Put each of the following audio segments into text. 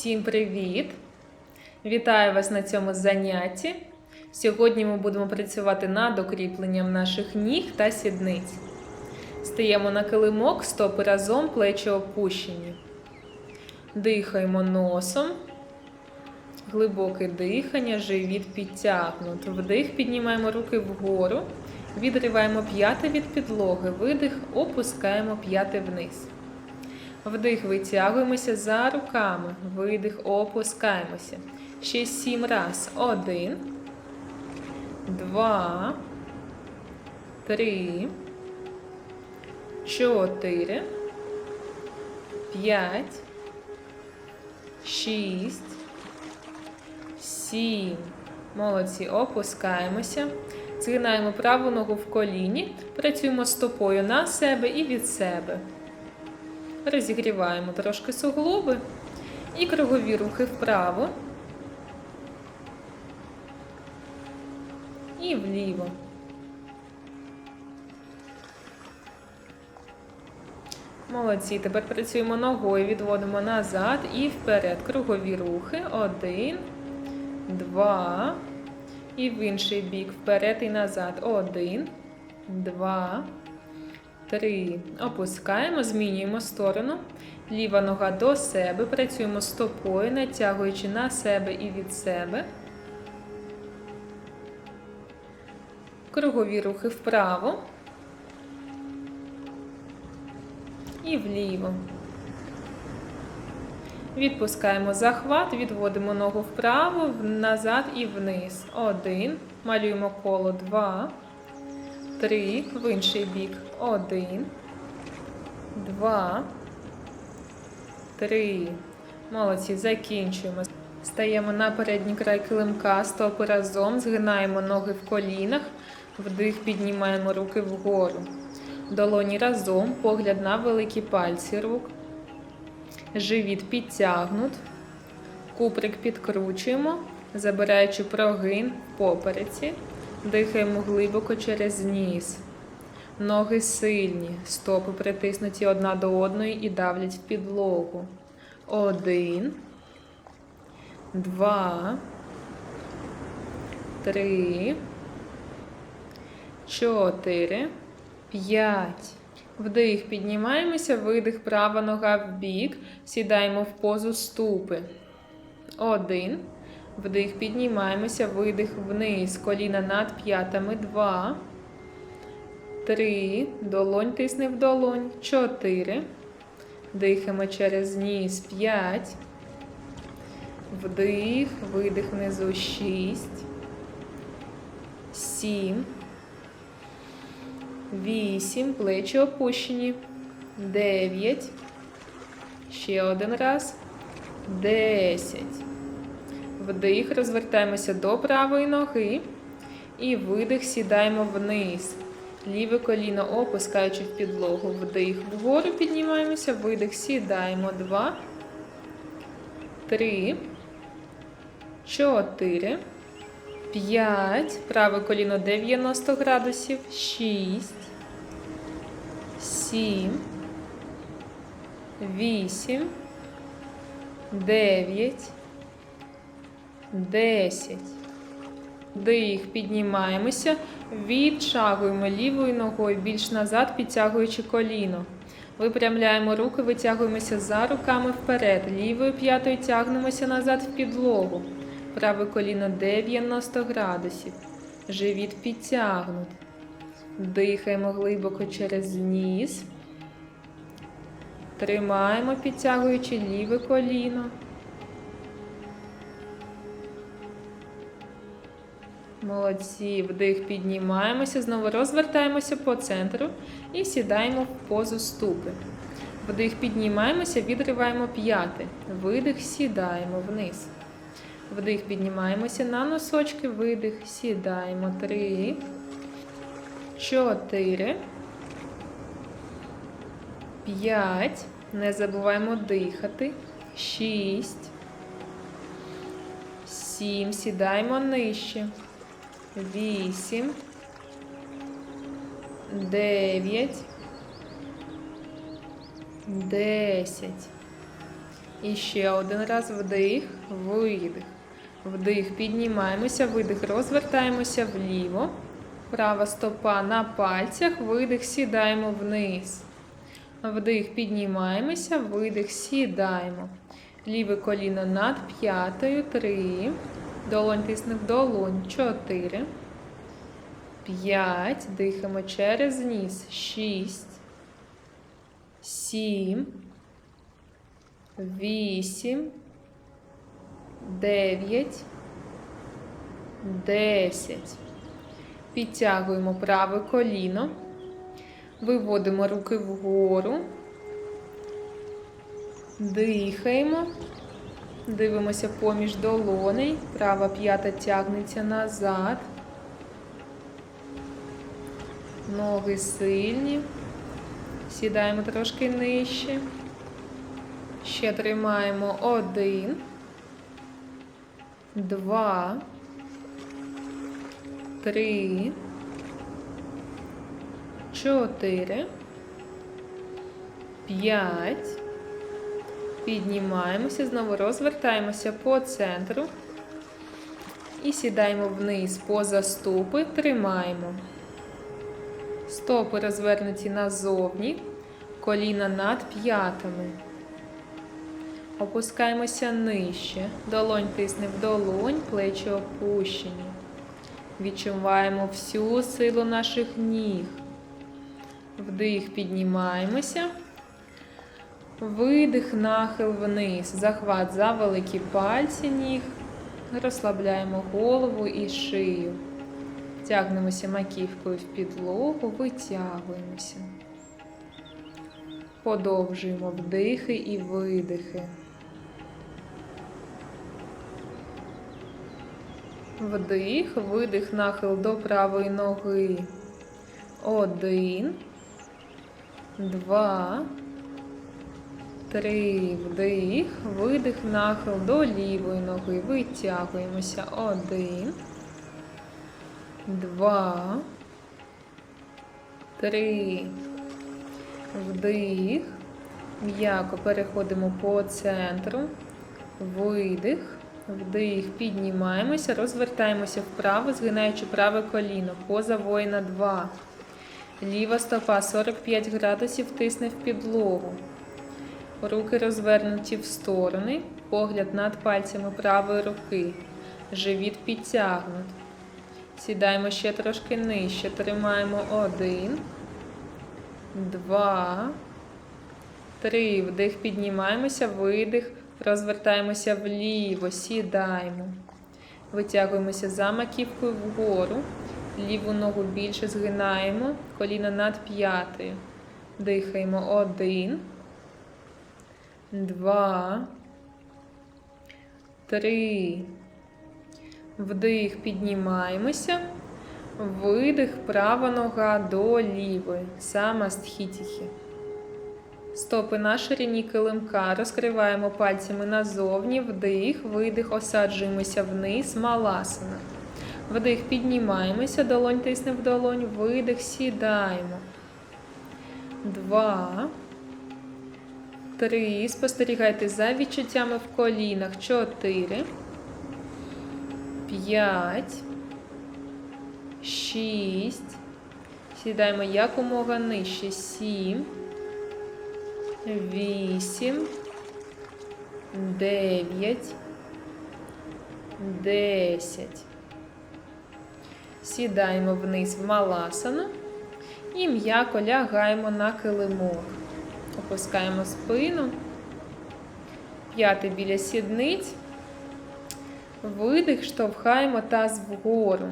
Всім привіт! Вітаю вас на цьому занятті. Сьогодні ми будемо працювати над укріпленням наших ніг та сідниць. Стаємо на килимок, стопи разом, плечі опущені. Дихаємо носом. Глибоке дихання, живіт підтягнуто. Вдих, піднімаємо руки вгору. Відриваємо п'яти від підлоги. Видих, опускаємо п'яти вниз. Вдих, витягуємося за руками. Видих, опускаємося. Ще сім раз. Один. Два. Три. Чотири. П'ять. Шість. Сім. Молодці. Опускаємося. Згинаємо праву ногу в коліні. Працюємо стопою на себе і від себе. Розігріваємо трошки суглоби і кругові рухи вправо і вліво. Молодці. Тепер працюємо ногою, відводимо назад і вперед. Кругові рухи. Один, два. І в інший бік. Вперед і назад. Один, два. Три. Опускаємо, змінюємо сторону. Ліва нога до себе. Працюємо стопою, натягуючи на себе і від себе. Кругові рухи вправо. І вліво. Відпускаємо захват, відводимо ногу вправо, назад і вниз. Один. Малюємо коло два. Три. В інший бік. Один. Два. Три. Молодці. Закінчуємо. Стаємо на передній край килимка, стопи разом, згинаємо ноги в колінах, вдих, піднімаємо руки вгору. Долоні разом, погляд на великі пальці рук. Живіт підтягнут. Куприк підкручуємо, забираючи прогин попереці. Дихаємо глибоко через ніс. Ноги сильні, стопи притиснуті одна до одної і давлять в підлогу. Один. Два. Три. Чотири. П'ять. Вдих, піднімаємося, видих, права нога в бік. Сідаємо в позу ступи. Один. Вдих, піднімаємося, видих вниз. Коліна над п'ятами. Два. Три. Долонь тисни в долонь. Чотири. Дихаємо через ніс. П'ять. Вдих. Видих внизу. Шість. Сім. Вісім. Плечі опущені. Дев'ять. Ще один раз. Десять. Вдих, розвертаємося до правої ноги. І видих, сідаємо вниз. Ліве коліно опускаючи в підлогу. Вдих. Вгору піднімаємося, видих, сідаємо. Два. Три. Чотири. П'ять. Праве коліно 90 градусів. Шість. Сім. Вісім. Дев'ять. Десять. Дих. Піднімаємося. Відшагуємо лівою ногою більш назад, підтягуючи коліно. Випрямляємо руки, витягуємося за руками вперед. Лівою п'ятою тягнемося назад в підлогу. Праве коліно 90 градусів. Живіт підтягнут. Дихаємо глибоко через ніс. Тримаємо, підтягуючи ліве коліно. Молодці, вдих, піднімаємося, знову розвертаємося по центру і сідаємо в позу ступи. Вдих, піднімаємося, відриваємо п'яти. Видих, сідаємо вниз. Вдих, піднімаємося на носочки, видих, сідаємо. Три, чотири, п'ять. Не забуваємо дихати. Шість. Сім. Сідаємо нижче. Вісім. Дев'ять. Десять. І ще один раз вдих, видих. Вдих, піднімаємося, видих, розвертаємося вліво. Права стопа на пальцях, видих, сідаємо вниз. Вдих, піднімаємося, видих, сідаємо. Ліве коліно над п'ятою. Три. Долонь тисне в долонь. Чотири. П'ять. Дихаємо через ніс. Шість. Сім. Вісім. Дев'ять. Десять. Підтягуємо праве коліно. Виводимо руки вгору. Дихаємо. Дивимося поміж долоней. Права п'ята тягнеться назад. Ноги сильні. Сідаємо трошки нижче. Ще тримаємо один. Два. Три. Чотири. П'ять. Піднімаємося, знову розвертаємося по центру. І сідаємо вниз поза стопи, тримаємо. Стопи розвернуті назовні, коліна над п'ятами. Опускаємося нижче. Долонь тисне в долонь, плечі опущені. Відчуваємо всю силу наших ніг. Вдих, піднімаємося. Видих, нахил вниз. Захват за великі пальці ніг. Розслабляємо голову і шию. Тягнемося маківкою в підлогу, витягуємося. Подовжуємо вдихи і видихи. Вдих, видих, нахил до правої ноги. Один, два, три. Вдих, видих, нахил до лівої ноги. Витягуємося. Один, два, три. Вдих. М'яко переходимо по центру. Видих. Вдих, піднімаємося, розвертаємося вправо, згинаючи праве коліно. Поза воїна 2. Ліва стопа 45 градусів тисне в підлогу. Руки розвернуті в сторони. Погляд над пальцями правої руки. Живіт підтягнут. Сідаємо ще трошки нижче. Тримаємо один. Два. Три. Вдих, піднімаємося, видих. Розвертаємося вліво, сідаємо. Витягуємося за маківкою вгору. Ліву ногу більше згинаємо. Коліна над п'ятою. Дихаємо один. Два. Три. Вдих, піднімаємося. Видих, права нога до лівої. Самастхітіхі. Стопи на ширині килимка. Розкриваємо пальцями назовні. Вдих, видих, осаджуємося вниз. Маласана. Вдих, піднімаємося, долонь тисне в долонь. Видих, сідаємо. Два. Три. Спостерігайте за відчуттями в колінах. Чотири. П'ять. Шість. Сідаємо якомога нижче. Сім. Вісім. Дев'ять. Десять. Сідаємо вниз в маласану і м'яко лягаємо на килимок. Опускаємо спину. П'яти біля сідниць. Видих, штовхаємо таз вгору.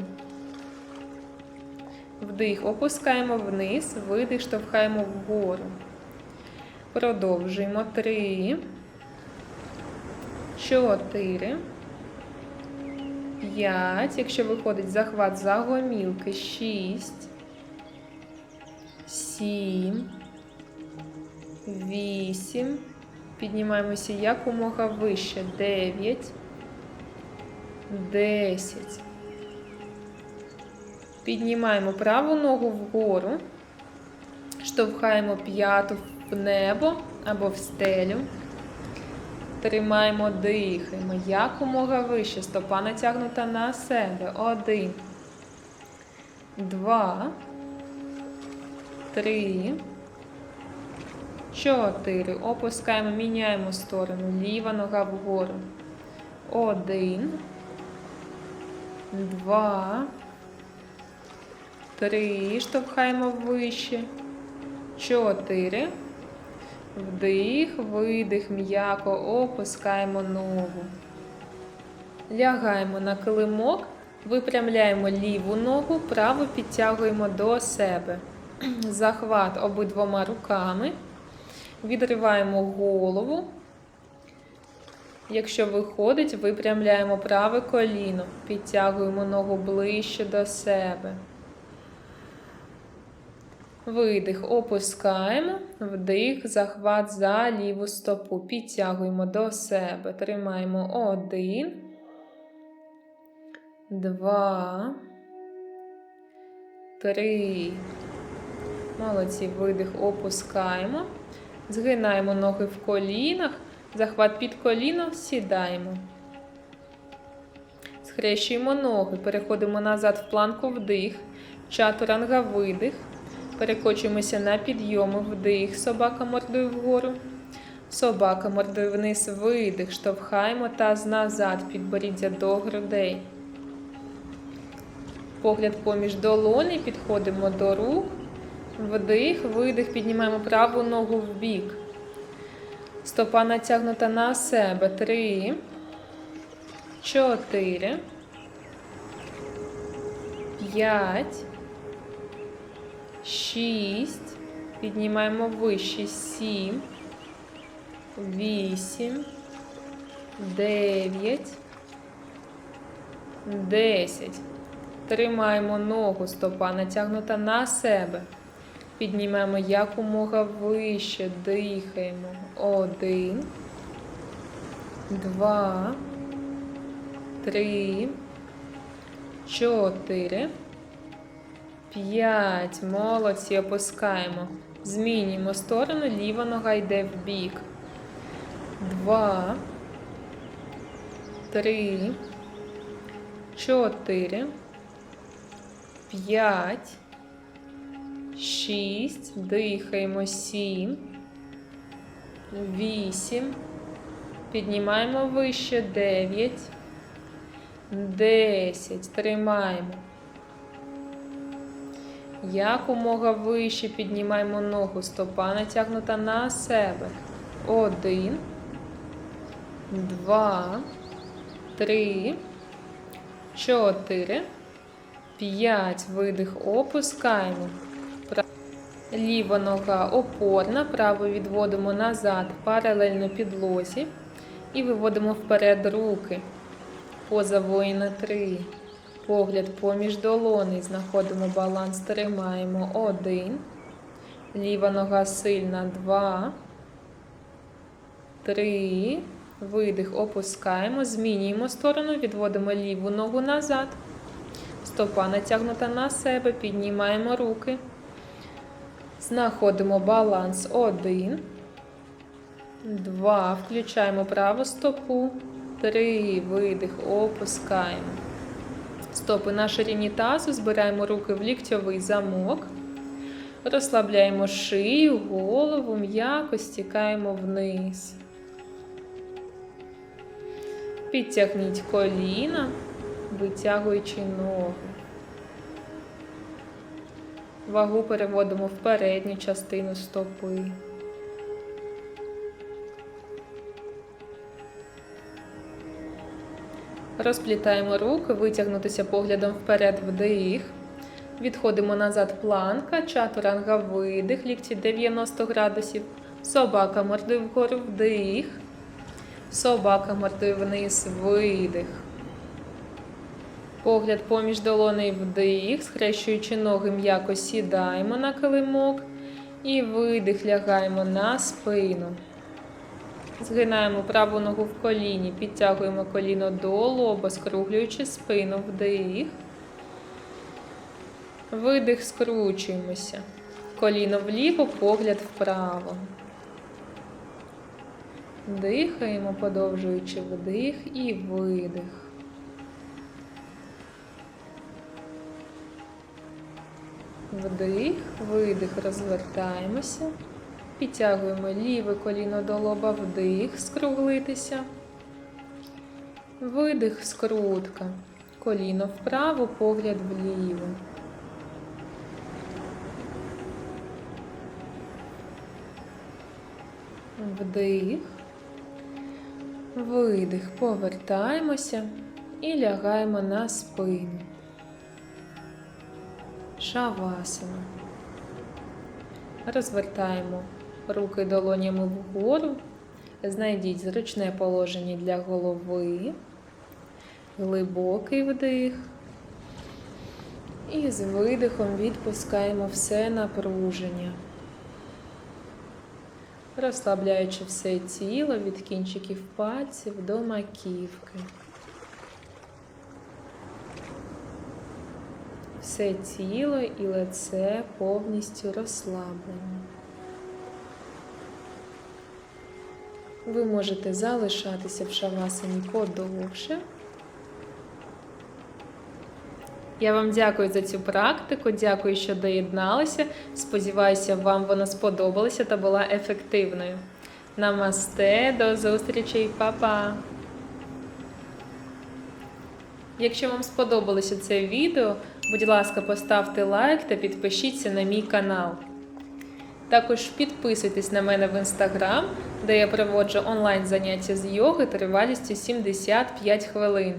Вдих, опускаємо вниз, видих, штовхаємо вгору. Продовжуємо. Три. Чотири. П'ять. Якщо виходить захват за гомілки. Шість. Сім. Вісім. Піднімаємося якомога вище. Дев'ять. Десять. Піднімаємо праву ногу вгору. Штовхаємо п'яту в небо або в стелю. Тримаємо, дихаємо. Якомога вище. Стопа натягнута на себе. Один. Два. Три. Чотири. Опускаємо, міняємо сторону. Ліва нога вгору. Один. Два. Три. Штовхаємо вище. Чотири. Вдих, видих, м'яко опускаємо ногу. Лягаємо на килимок, випрямляємо ліву ногу, праву підтягуємо до себе. Захват обидвома руками. Відриваємо голову. Якщо виходить, випрямляємо праве коліно, підтягуємо ногу ближче до себе. Видих, опускаємо, вдих, захват за ліву стопу. Підтягуємо до себе. Тримаємо один, два, три. Молодці, видих, опускаємо. Згинаємо ноги в колінах. Захват під коліно, сідаємо. Схрещуємо ноги, переходимо назад в планку вдих, чатуранга видих. Перекочуємося на підйоми, вдих, собака мордою вгору. Собака мордою вниз, видих, штовхаємо таз назад, підборіддя до грудей. Погляд поміж долоні, підходимо до рук. Вдих, видих, піднімаємо праву ногу в бік. Стопа натягнута на себе. Три. Чотири. П'ять. Шість. Піднімаємо вище. Сім. Вісім. Дев'ять. Десять. Тримаємо ногу, стопа натягнута на себе. Піднімаємо якомога вище, дихаємо. Один, два, три, чотири, п'ять. Молодці, опускаємо. Змінюємо сторону, ліва нога йде в бік. Два, три, чотири, п'ять. Шість, дихаємо, сім, вісім, піднімаємо вище, дев'ять, десять, тримаємо. Якомога вище піднімаємо ногу, стопа натягнута на себе. Один, два, три, чотири, п'ять, видих, опускаємо. Ліва нога опорна, праву відводимо назад паралельно підлозі і виводимо вперед руки. Поза воїна 3. Погляд поміж долони. Знаходимо баланс, тримаємо 1. Ліва нога сильна 2. 3. Видих, опускаємо. Змінюємо сторону, відводимо ліву ногу назад. Стопа натягнута на себе, піднімаємо руки. Знаходимо баланс 1, 2, включаємо праву стопу, 3, видих, опускаємо. Стопи на ширині тазу, збираємо руки в ліктьовий замок, розслабляємо шию, голову, м'яко стікаємо вниз. Підтягніть коліна, витягуючи ноги. Вагу переводимо в передню частину стопи. Розплітаємо руки, витягнутися поглядом вперед вдих. Відходимо назад планка, чатуранга видих, лікті 90 градусів. Собака мордою вгору вдих. Собака мордою вниз видих. Погляд поміж долоней вдих, схрещуючи ноги, м'яко сідаємо на килимок і видих, лягаємо на спину. Згинаємо праву ногу в коліні, підтягуємо коліно до лоба, скруглюючи спину вдих. Видих, скручуємося. Коліно вліво, погляд вправо. Дихаємо, подовжуючи вдих і видих. Вдих, видих, розвертаємося. Підтягуємо ліве коліно до лоба, вдих, скруглитися. Видих, скрутка. Коліно вправо, погляд вліво. Вдих. Видих. Повертаємося і лягаємо на спину. Шавасана. Розвертаємо руки долонями вгору. Знайдіть зручне положення для голови. Глибокий вдих. І з видихом відпускаємо все напруження. Розслабляючи все тіло від кінчиків пальців до маківки. Все тіло і лице повністю розслаблені. Ви можете залишатися в шавасані подовше. Я вам дякую за цю практику, дякую, що доєдналися. Сподіваюся, вам вона сподобалася та була ефективною. Намасте, до зустрічі, па-па! Якщо вам сподобалося це відео, будь ласка, поставте лайк та підпишіться на мій канал. Також підписуйтесь на мене в інстаграм, де я проводжу онлайн заняття з йоги тривалістю 75 хвилин.